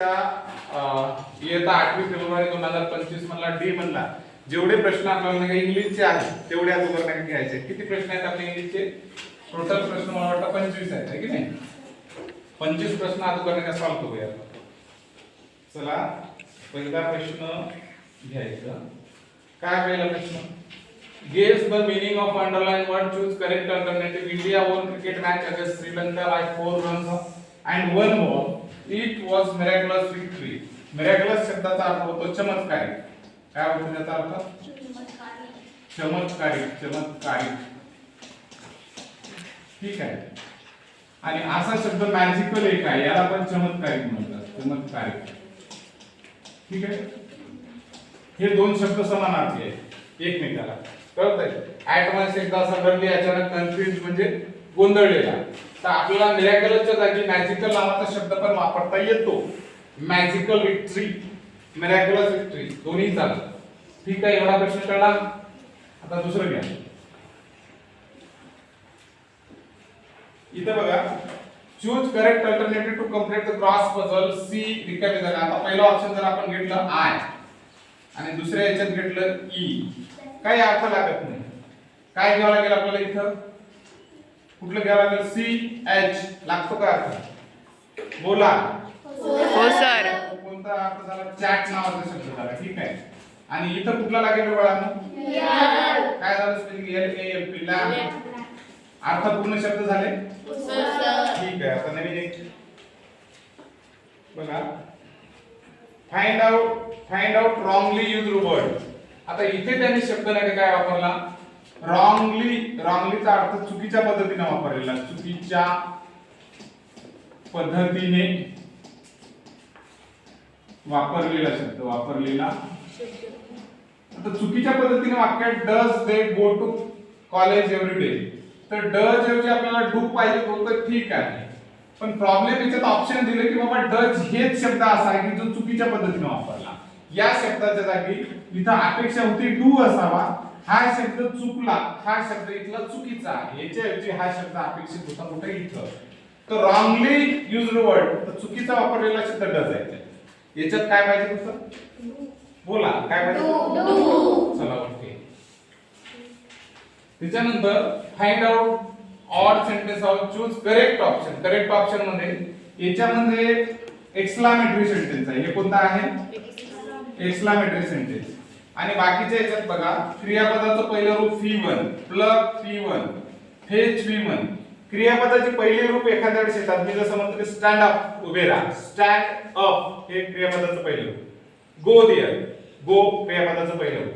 इयत्ता आठवी फेब्रुवारी दोन हजार पंचवीस मधला डी मधला जेवढे प्रश्न आपल्याला म्हणजे इंग्लिशचे आहेत तेवढे अगोदर नाही घ्यायचे किती प्रश्न आहेत आपले इंग्लिशचे? टोटल प्रश्न मला वाटतं पंचवीस आहेत की नाही? पंचवीस प्रश्न अगोदर नाही का सॉल्व्ह करूया चला पहिला प्रश्न घ्यायचा. काय पहिला प्रश्न? Guess the meaning of underline word choose correct alternative India won cricket match against Sri Lanka by four runs and one ball it was miraculous victory miraculous शब्दाचा अर्थ होतो चमत्कारी. काय होतो त्याचा अर्थ? चमत्कारी चमत्कारी. ठीक आहे. आणि असा शब्द मॅजिकल एक आहे याला पण चमत्कारिक म्हणतात. चमत्कारिक ठीक आहे? हे दोन शब्द समानार्थी आहेत. एकमेकाला. कळत आहे ऍट वन्स एकदा घडली अचानक कन्फ्युज म्हणजे गोंधळलेला. तर आपल्याला मिरॅकलच्या जागी मॅजिकल नावाचा शब्द पण वापरता येतो. मॅजिकल विक्ट्री मिरॅकलस विक्ट्री दोन्ही चालतं. ठीक आहे एवढा प्रश्न कळला? आता दुसरं घ्या. इथं बघा. Choose correct alternative to complete the cross puzzle C रिकामी जागा आता पहिला ऑप्शन जर आपण घेतलं आय आणि दुसऱ्या याच्यात घेतलं ई काही अर्थ लागत नाही. काय घ्यावं लागेल आपल्याला इथं? कुठलं घ्यावं लागेल? सी एच लागतो का? अर्थ बोला. हो सर. कोणता अर्थ झाला? चॅट नावाचा शब्द झाला. ठीक आहे. आणि इथं कुठला लागेल बाळांनो काय झालं spelling L A L P lamp अर्थपूर्ण शब्द झाले? ठीक आहे. आता नवीन एक. बघा. Find out find out wrongly use word आता इथे त्यांनी शब्द नाही काय वापरला? रॉंगली रॉंगलीचा अर्थ चुकीच्या पद्धतीने वापरलेला चुकीच्या पद्धतीने वापरलेला शब्द वापरलेला. आता चुकीच्या पद्धतीने वाक्यात does they go to college every day तर डज ऐवजी आपल्याला डू पाहिजे होतं ठीक आहे. पण प्रॉब्लेम याच्यात ऑप्शन दिले की बाबा डज हेच शब्द असा आहे की जो चुकीच्या पद्धतीने वापरला. या शब्दाच्या जागी जिथं अपेक्षा होती डू असावा. हा शब्द चुकला हा शब्द इथला चुकीचा आहे. याच्याऐवजी हा शब्द अपेक्षित होता कुठे? इथं. तर रॉंगली युज वर्ड तर चुकीचा वापरलेला शब्द डज आहे. याच्यात काय पाहिजे होतं? बोला काय पाहिजे चला ओके त्याच्यानंतर find out odd sentence of choose correct option correct ऑप्शनमध्ये याच्यामध्ये एक्सक्लामेटरी सेंटेन्स आहे. हे कोणता आहे? एक्सक्लामेटरी सेंटेन्स आणि बाकीच्या याच्यात बघा क्रियापदाचं पहिलं रूप V one pluck V one fetch V one क्रियापदाचे पहिले रूप एखाद्या वेळेस येतात. मी जसं म्हणतो स्टँड अप उभे राहा. स्टँड अप हे क्रियापदाचं पहिलं रूप. गो देअर गो क्रियापदाचं पहिलं रूप.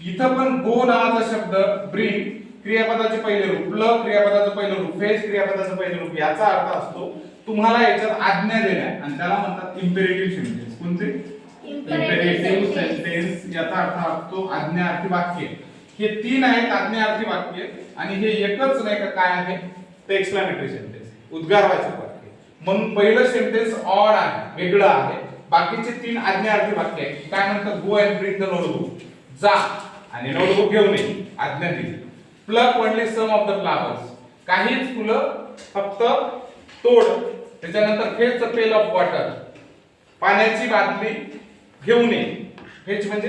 इथं पण गो नावाचा शब्द ब्रिंग क्रियापदाचे पहिले रूप. प्लग क्रियापदाचं पहिलं रूप. फेज क्रियापदाचं पहिलं रूप. याचा अर्थ असतो तुम्हाला याच्यात आज्ञा देण्या आणि त्याला म्हणतात इम्पेरेटिव्ह सेंटेन्स कोणते? इम्पेरेटिव्ह सेंटेन्स याचा अर्थ असतो आज्ञार्थी वाक्य हे तीन आहेत आज्ञार्थी वाक्य आणि हे एकच नाही का काय आहे? ते एक्सक्लामेटरी सेंटेन्स उद्गारवाचक वाक्य. म्हणून पहिलं सेंटेन्स ऑड आहे वेगळं आहे. बाकीचे तीन आज्ञार्थी वाक्य आहे काय म्हणतात? Go and bring the notebook जा आणि नोटबुक घेऊन ये. आज्ञा दिली. Pluck only some of the flowers काहीच फुलं फक्त तोड. त्याच्यानंतर फेच पेल ऑफ वॉटर पाण्याची बादली घेऊन ये फेच म्हणजे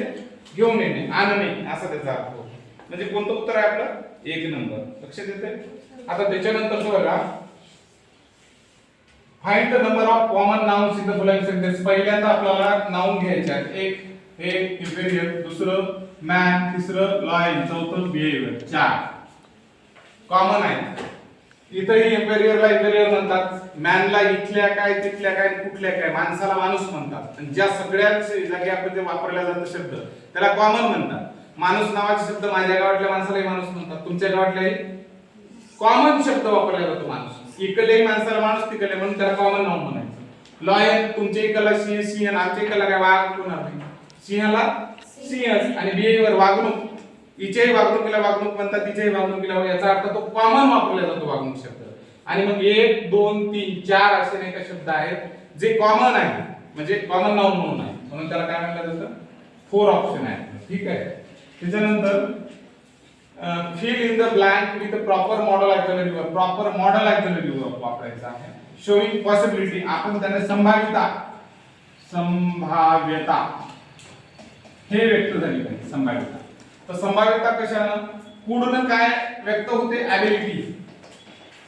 घेऊन येणे आणणे असा त्याचा अर्थ होतो. म्हणजे कोणतं उत्तर आहे आपलं? एक नंबर. लक्षात येते आता त्याच्यानंतर बघा. Find the number of common nouns in the following sentence पहिल्यांदा आपल्याला नाउन घ्यायचे आहेत. एक एक इम्पेरियल दुसरं मॅन तिसरं लॉयन चौथं बिहेवियर चार. कॉमन आहे. इथंही इम्पेरियरला इम्पेरियर म्हणतात. मॅनला इथल्या काय तिथल्या काय कुठल्या काय माणसाला माणूस म्हणतात. आणि ज्या सगळ्याच जागी आपण ते वापरल्या जातो शब्द त्याला कॉमन म्हणतात. माणूस नावाचे शब्द माझ्या गावातल्या माणसालाही माणूस म्हणतात. तुमच्या गावातल्याही? कॉमन शब्द वापरला जातो माणूस. इकडल्याही माणसाला माणूस तिकडले म्हणून त्याला कॉमन नाव म्हणायचं. लॉयन तुमच्या इकडला सिंह सिंह आमच्या इकडला काय? वाघ होणार नाही सिंहाला? सिंह. आणि बिहेवियर वागणूक. तिच्याही वागणुकीला वागणूक म्हणतात तिच्याही वागणुकीला याचा अर्थ तो कॉमन वापरला जातो वागणूक शब्द. आणि मग एक दोन तीन चार असे नाही का शब्द आहेत जे कॉमन आहे म्हणजे कॉमन नाऊन म्हणून आहे म्हणून त्याला काय म्हणलं जातं? फोर ऑप्शन आहे ठीक आहे. त्याच्यानंतर fill in the blank with proper modal auxiliary verb proper modal auxiliary verb वापरायचा आहे. शोईंग पॉसिबिलिटी आपण त्याने संभाव्यता संभाव्यता. हे व्यक्त झाली पाहिजे संभाव्यता. तर संभाव्यता कशानं? पुढनं काय व्यक्त होते? ॲबिलिटी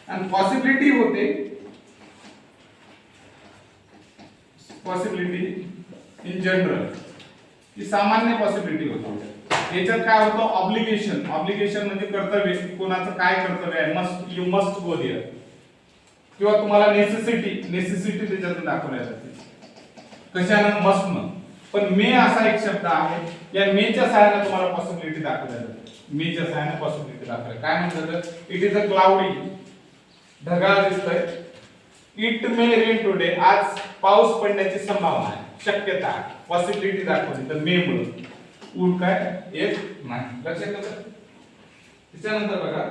आणि पॉसिबिलिटी होते? पॉसिबिलिटी इन जनरल ही सामान्य पॉसिबिलिटी होती. याच्यात काय होतं? ऑब्लिगेशन ऑब्लिगेशन म्हणजे कर्तव्य. कोणाचं काय कर्तव्य आहे? Must you must go there किंवा तुम्हाला नेसेसिटी नेसेसिटी त्याच्यातून दाखवल्या जाते कशानं मस्टनं पण मे असा एक शब्द आहे या मेच्या सहाय्याने तुम्हाला पॉसिबिलिटी दाखवल्या जाते. मेच्या सहाय्याने पॉसिबिलिटी दाखवल्या काय म्हणतात इट इज अ क्लाउडी ढगाळ दिसतोय. इट मे रेन टुडे आज पाऊस पडण्याची संभावना आहे. शक्यता आहे. पॉसिबिलिटी दाखवली. तर मे मुळे. ऊन काय? येत नाही. लक्षात त्याच्यानंतर बघा.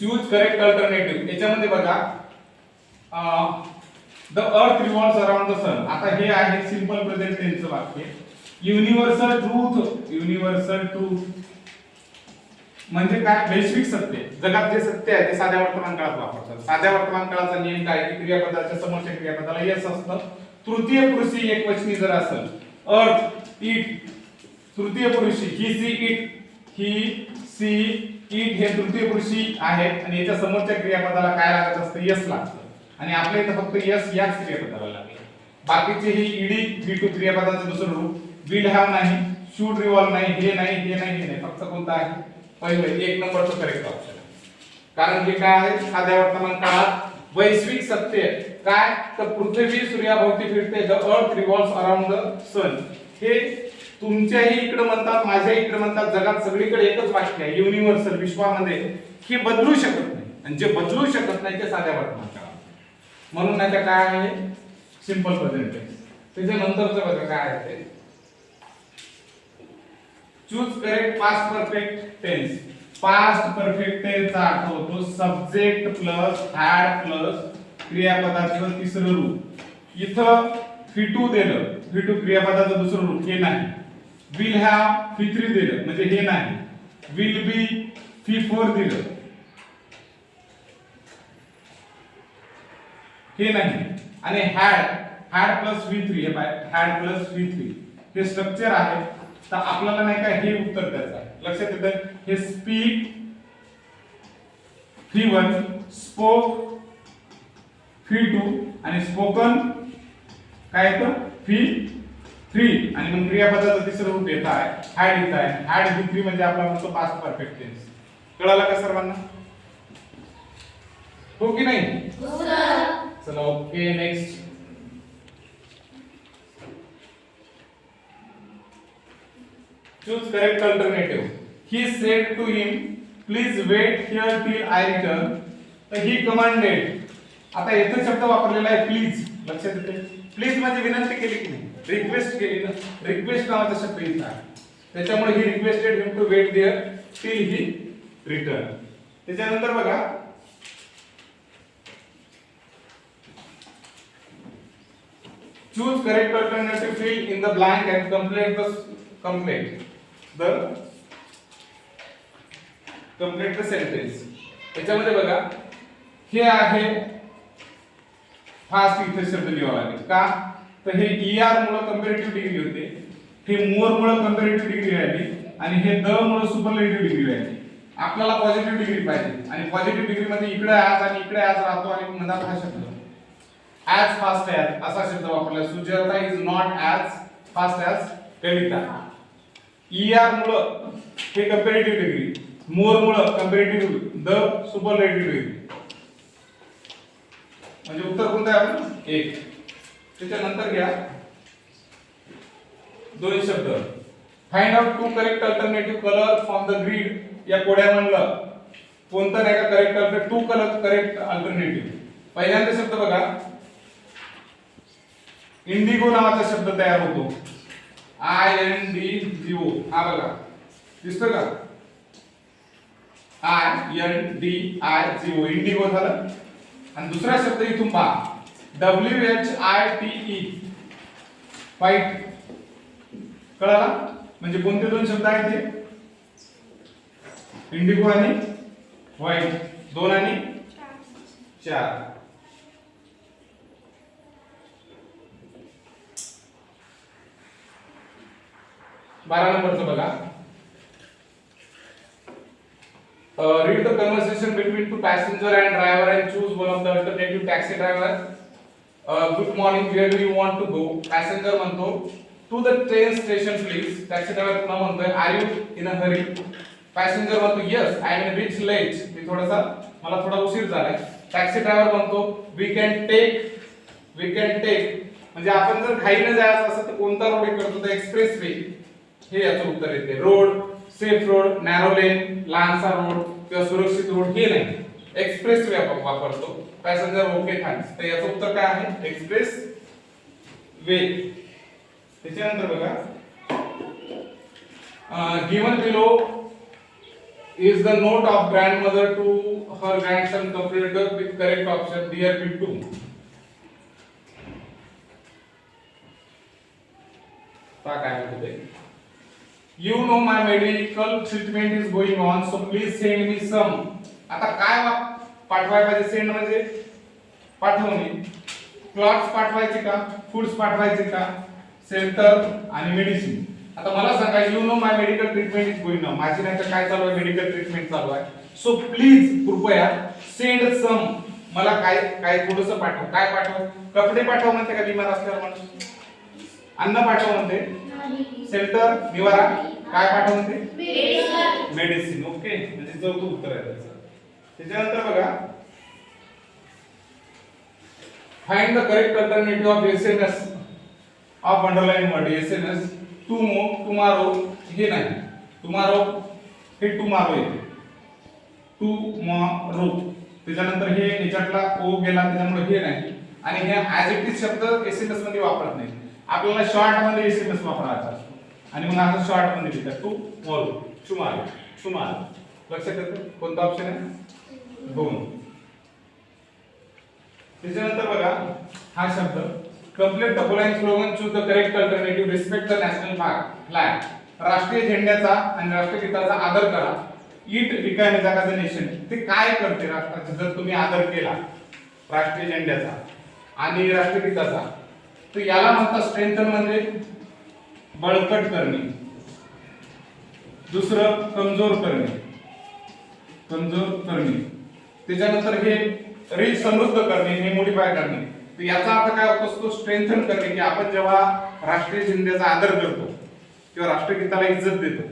चूज करेक्ट अल्टरनेटिव्ह याच्यामध्ये बघा the earth revolves around the सन आता हे आहे सिंपल प्रेझेंट टेन्सचं वाक्य. युनिव्हर्सल ट्रूथ युनिव्हर्सल ट्रूथ म्हणजे काय? वैश्विक सत्य. जगात जे सत्य आहे ते साध्या वर्तमान काळात वापरतात. साध्या वर्तमान काळाचा नियम काय की क्रियापदाच्या समोरच्या क्रियापदाला यस असतं. तृतीय पुरुषी एकवचनी जर असेल अर्थ इट तृतीय पुरुषी he see it he see it हे तृतीय पुरुषी आहेत आणि याच्या समोरच्या क्रियापदाला काय लागत असतं? यस लागतं. आणि आपल्या इथं फक्त यस याच क्रियापदाला लागेल. बाकीचे ही ईडी बी टू क्रियापदाचं दुसरं रूप. विल हॅव नाही शूड रिवॉल्व नाही हे नाही हे नाही हे नाही. फक्त कोणतं आहे? पहिलं एक नंबरचं करेक्ट ऑप्शन कारण हे काय आहे? साध्या वर्तमान काळात वैश्विक सत्य काय? तर पृथ्वी सूर्याभोवती फिरते. द अर्थ रिवॉल्व्ह अराउंड द सन हे तुमच्याही इकडे म्हणतात माझ्या इकडे म्हणतात जगात सगळीकडे एकच वाक्य आहे युनिव्हर्सल विश्वामध्ये. हे बदलू शकत नाही. आणि जे बदलू शकत नाही ते साध्या वर्तमानच्या म्हणून नाही काय आहे? सिंपल प्रेझेंट टेन्स त्याच्यानंतरचं बघा काय आहे ते. Choose correct past perfect tense past perfect टेन्सचा अर्थ होतो सब्जेक्ट प्लस हॅड प्लस क्रियापदाचं तिसरं रूप. इथं फिटू देणं. फिटू क्रियापदाचं दुसरं रूप. हे नाही. विल हॅव फी थ्री दिलं. म्हणजे हे नाही. विल बी फी फोर दिलं. हे नाही. आणि had had plus V three हे by had plus V three हे स्ट्रक्चर आहे. तर आपल्याला नाही का हे उत्तर द्यायचं आहे. लक्षात येतं? हे speak V one spoke V two आणि स्पोकन काय येतं? फी थ्री आणि मग क्रियापदाचं तिसरं रूप येत आहे. हॅड येत आहे. हॅड व्ही थ्री म्हणजे आपला म्हणतो पास्ट परफेक्ट टेन्स कळालं का सर्वांना? हो की नाही? चला okay next choose correct alternative. He said to him please wait here till i return. तर ही commanded. आता येथे शब्द वापरलेला आहे प्लीज लक्षात येते प्लीजमध्ये विनंती केली की नाही? रिक्वेस्ट केली ना? रिक्वेस्ट नावाचा शब्द इथं आहे त्याच्यामुळे he requested him to wait there till he return त्याच्यानंतर बघा. Choose correct alternative filled in the blank and complete the complete the complete the sentence त्याच्यामध्ये बघा. हे आहे फास्ट इथे शब्द लिहावा लागेल का? तर हे आर मुळे कम्पेरेटिव्ह डिग्री होते. हे मोर मुळे कम्पेरेटिव्ह डिग्री राहिली. आणि हे द मुळे सुपरलेटिव्ह डिग्री राहिली. आपल्याला पॉझिटिव्ह डिग्री पाहिजे. आणि पॉझिटिव्ह डिग्री मध्ये इकडे आज आणि इकडे आज राहतो आणि मनात हा शब्द ऍज फास्ट ऍज असा शब्द वापरला. Sujata is not as fast as Kavita. R मुळे हे कम्पेरेटिव्ह डिग्री मोर मुळे कम्पेरेटिव्ह द सुपरलेटिव्ह डिग्री म्हणजे उत्तर कोणतं आहे आपलं एक. त्याच्यानंतर घ्या. दोन शब्द. Find out to correct alternative colour from the grid या कोड्या म्हणलं. कोणतं नाही का correct alter to colour correct alternative पहिल्यांदा शब्द बघा. इंडिगो नावाचा शब्द तयार होतो. आय एन डी जीओ हा बघा. दिसतो का? I N D I G O indigo झालं. आणि दुसरा शब्द इथून पहा. W H I T E white कळाला? म्हणजे कोणते दोन शब्द आहेत ते? इंडिगो आणि व्हाईट दोन आणि चार. बारा नंबरचं बघा. Uh, read the between two to passenger and driver choose choose of the alternative alternative taxi driver good morning where do you want to go? Passenger म्हणतो to the train station please. Taxi driver पुन्हा म्हणतोय are you in a hurry? Passenger म्हणतो yes I am reach late. मी थोडासा मला थोडा उशीर झालाय टॅक्सी ड्रायव्हर म्हणतो we can take we can take म्हणजे आपण जर घाईने जायचं असेल तर कोणता रोड करतो तर एक्सप्रेस वे हे याचं उत्तर येते road safe road narrow lane लहानसा रोड किंवा सुरक्षित रोड हे नाही. एक्सप्रेस वे आपण वापरतो. पॅसेंजर ओके थँक्स तर याचं उत्तर काय आहे? एक्सप्रेस वे त्याच्यानंतर बघा. Given below is the note of grandmother to her grandson completed with correct option dear bittu पहा काय म्हणते you know my medical treatment is going on so please send me some आता काय पाठवाय पाहिजे send म्हणजे पाठवणे क्लॉट्स पाठवायचे का? फूड्स पाठवायचे का? सेंटर आणि मेडिसिन आता मला सांगा you know my medical treatment is going on माझी नाही तर काय चालू आहे? मेडिकल ट्रीटमेंट चालू आहे. सो प्लीज कृपया सेंड सम मला काय काय थोडस पाठव. काय पाठव? कपडे पाठव म्हणते का? बिमार असल्यावर माणूस अन्न पाठव म्हणते. शेल्टर निवारा. काय पाठव म्हणते मेडिसिन ओके म्हणजे चौथं उत्तर आहे त्याचं. त्याच्यानंतर बघा. Find the correct alternative of S N S of underline word S N S टुमो tomorrow हे नाही. टुमारो हे टुमारो येते टुमॉरो त्याच्यानंतर हे याच्यातला ओ गेला त्याच्यामुळे हे नाही. आणि हे ऍज इट इज शब्द एस एन एसमध्ये वापरत नाही. आपल्याला शॉर्टमध्ये एसएमएस वापरायचा असतो. आणि मग आता शॉर्टमध्ये लिहितात टू मोर टुमारो टुमारो लक्षात येतं कोणता ऑप्शन आहे? दोन. त्याच्यानंतर बघा हा शब्द. Complete the following slogan choose the correct alternative respect the national flag राष्ट्रीय झेंड्याचा आणि राष्ट्रगीताचा आदर करा. इट रिकामी जागा नेशन ते काय करते राष्ट्राचा? जर तुम्ही आदर केला राष्ट्रीय झेंड्याचा आणि राष्ट्रगीताचा तर याला म्हणतात स्ट्रेंथन म्हणजे बळकट करणे. दुसरं कमजोर करणे. कमजोर करणे. त्याच्यानंतर हे रील समृद्ध करणे हे मोडीफाय करणे. तर याचा अर्थ काय होत? असतो स्ट्रेंथन करणे की आपण जेव्हा राष्ट्रीय झेंड्याचा आदर करतो किंवा राष्ट्रगीताला इज्जत देतो.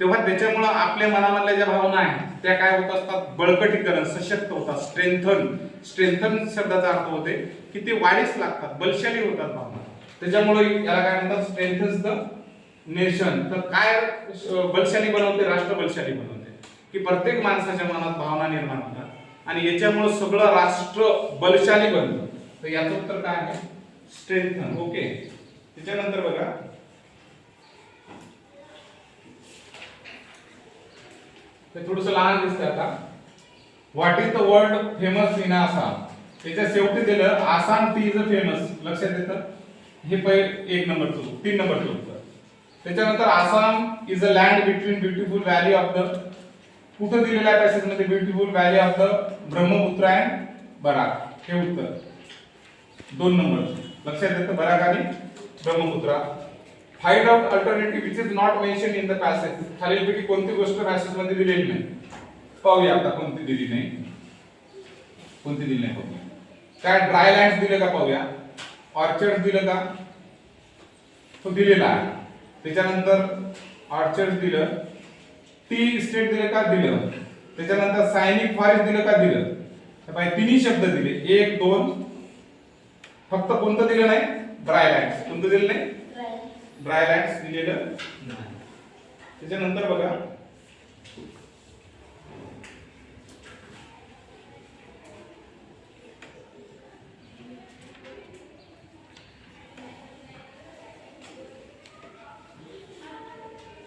तेव्हा त्याच्यामुळं आपल्या मनामधल्या ज्या भावना आहेत त्या काय होत असतात? बळकटीकरण सशक्त होतात स्ट्रेंथन. स्ट्रेंथन शब्दाचा अर्थ होते की ते वाढीस लागतात बलशाली होतात भावना. त्याच्यामुळे याला काय म्हणतात? स्ट्रेंथन्स द नेशन तर काय बलशाली बनवते? राष्ट्र बलशाली बनवते. की प्रत्येक माणसाच्या मनात भावना निर्माण होतात. आणि याच्यामुळे सगळं राष्ट्र बलशाली बनतं. तर याचं उत्तर काय आहे? स्ट्रेंथन ओके त्याच्यानंतर बघा. ते थोडस लहान दिसतंय आता. What is the world famous in Assam. त्याच्या शेवटी दिलं Assam tea is a famous लक्षात येतं? हे पहिले एक नंबरचं तीन नंबरचं उत्तर त्याच्यानंतर Assam is a land between beautiful valley of the कुठं दिलेल्या आहे पॅसेजमध्ये? Beautiful valley of the Brahmaputra and Barak. हे उत्तर. दोन नंबर लक्षात येतं? बराक आणि Brahmaputra. Find out alternative which is not mention in the passage खालीलपैकी कोणती गोष्ट पॅसेजमध्ये दिलेली नाही पाहूया आता कोणती दिली नाही कोणती दिली नाही पाहूया काय ड्राय लँड दिलं का पाहूया ऑर्चर्ड दिलं का तो दिलेला आहे त्याच्यानंतर ऑर्चर्ड दिलं टी स्टेट दिलं का दिलं त्याच्यानंतर सायनिक फॉरेस्ट दिलं का दिलं तर तिन्ही शब्द दिले एक दोन फक्त कोणतं दिलं नाही ड्राय लँड कोणतं दिलं नाही ड्राय लँड्स दिलेलं नाही. त्याच्यानंतर बघा.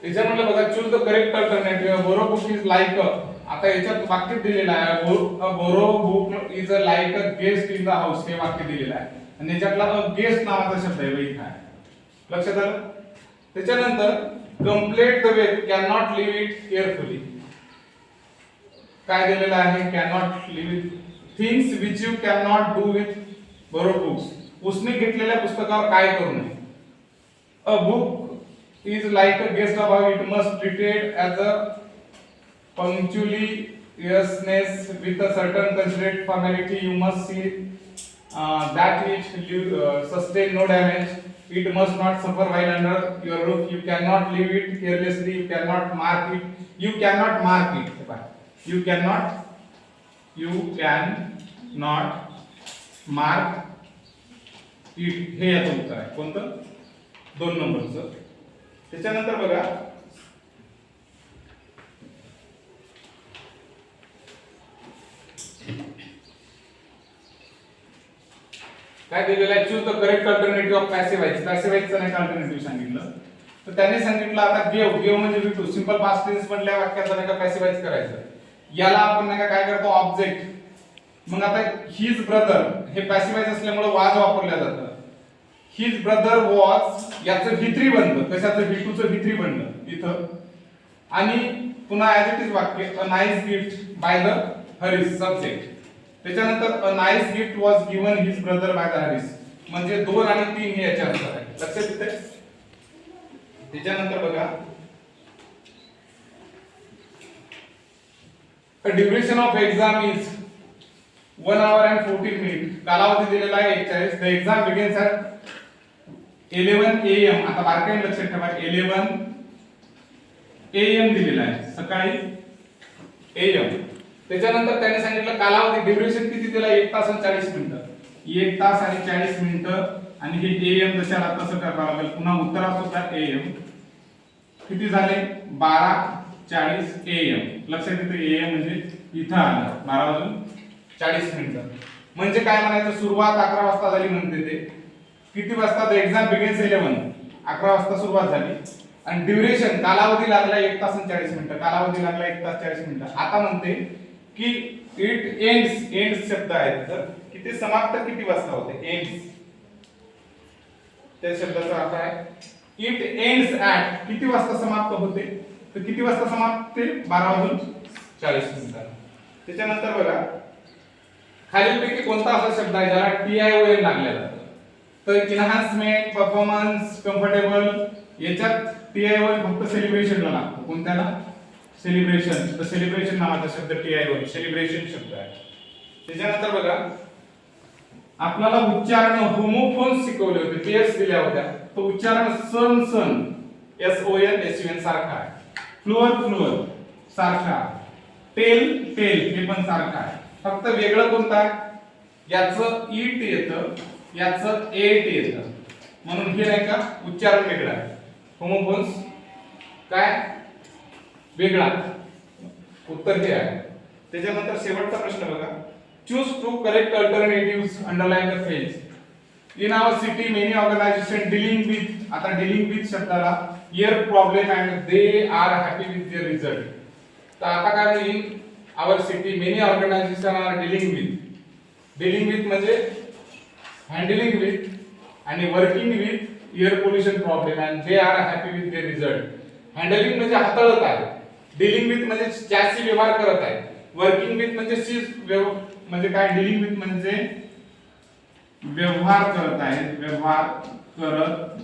त्याच्यामध्ये बघा choose the correct alternative borrow book is like आता याच्यात वाक्य दिलेलं आहे. Borrow book is a like a guest in the house हे वाक्य दिलेलं आहे. आणि याच्यातला गेस्ट नावाचा शब्द आहे बाई काय लक्षात आलं? त्याच्यानंतर complete the way can not leave it carefully काय दिलेलं आहे? Can not leave it things which you can not do with borrow books उसने घेतलेल्या पुस्तकावर काय करू नये? A book is like a guest of it must treated as a punctiliousness with a certain considerate formality you must see that that sustain no damage it must not suffer while under your roof you cannot leave it carelessly you cannot mark it you cannot mark it you cannot you can not mark it हे याचं उत्तर आहे कोणतं दोन नंबरचं त्याच्यानंतर बघा काय दिलेलं आहे? Choose the correct alternative of passivise पॅसिवाइजचं नाही अल्टरनेटिव्ह सांगितलं. तर त्यांनी सांगितलं आता गेव गेव म्हणजे विटू सिंपल पास्ट टेन्स म्हटल्या वाक्याचा नाही का पॅसिवाईज करायचं याला आपण नाही का काय करतो? ऑब्जेक्ट मग आता हिज ब्रदर हे पॅसिवाईज असल्यामुळे वाज वापरल्या जातं. हिज ब्रदर वॉज याचं भित्री बनलं. कशाचं व्हिटूचं भित्री बनलं. इथं. आणि पुन्हा ऍज इट इज वाक्य a nice gift by the Harris subject त्याच्यानंतर a nice gift was given his brother by the Harris म्हणजे दोन आणि तीन हे याचे अर्थ आहे लक्षात येते त्याच्यानंतर बघा. Duration of exam is one hour and fourteen minute कालावधी दिलेला आहे एकचाळीस. The exam begins at eleven A M आता बारकाईने लक्षात ठेवा. इलेव्हन ए एम दिलेला आहे. सकाळी ए एम त्याच्यानंतर त्याने सांगितलं कालावधी ड्युरेशन किती दिला? एक तास आणि चाळीस मिनिटं. एक तास आणि चाळीस मिनिटं आणि हे ए एम जशाला तसं करावं लागेल. पुन्हा उत्तरात सुद्धा ए एम किती झाले? बारा चाळीस ए एम लक्षात येतं ए एम म्हणजे इथं आलं. बारा वाजून चाळीस मिनिटं. म्हणजे काय म्हणायचं? सुरुवात अकरा वाजता झाली म्हणते ते. किती वाजता? एक्झाम बिगेन्स इलेव्हन अकरा वाजता सुरुवात झाली. आणि ड्युरेशन कालावधी लागला एक तास आणि चाळीस मिनिटं. कालावधी लागला एक तास चाळीस मिनिटं. आता म्हणते की इट एंड्स एंड्स शब्द आहेत. तर किती समाप्त किती वाजता होते? एंड्स त्या शब्दाचा अर्थ आहे इट एंड्स ऍट किती वाजता समाप्त होते? तर किती वाजता समाप्त ते बारा वाजून चाळीस मिनिटांना त्याच्यानंतर बघा खालीलपैकी कोणता असा शब्द आहे ज्याला टी आय ओ एन लागलेला तर इन्हान्समेंट परफॉर्मन्स कम्फर्टेबल याच्यात टी आय ओ एन फक्त सेलिब्रेशनला लागतो. कोणत्याला? सेलिब्रेशन तर सेलिब्रेशन नावाचा शब्द टी आय ओ सेलिब्रेशन शब्द आहे. त्याच्यानंतर बघा आपल्याला उच्चारण होमोफोन्स शिकवले होते. पेयर्स दिल्या होत्या. तो उच्चारण sun sun. S O N S U N सारखा आहे. फ्लुअर फ्लुअर सारखा. टेल टेल हे पण सारखा आहे. फक्त वेगळं कोणतं? आहे याचं ईट येतं. याचं एट येतं. म्हणून हे नाही का? उच्चारण वेगळं आहे. होमोफोन्स काय? वेगळा. उत्तर हे आहे. त्याच्यानंतर शेवटचा प्रश्न बघा. Choose to correct alternative underline the phrase in our city many organisation dealing with आता डिलिंग विथ शब्दाला air problem and they are happy with their result तर आता काय in our city many organisation are dealing with dealing with म्हणजे handling with आणि working with air pollution problem and they are happy with their result handling म्हणजे हाताळत आहे. Dealing with म्हणजे त्याशी व्यवहार करत आहे वर्किंग विथ म्हणजे शी व्यव म्हणजे काय? डिलिंग विथ म्हणजे व्यवहार करत आहेत. व्यवहार करत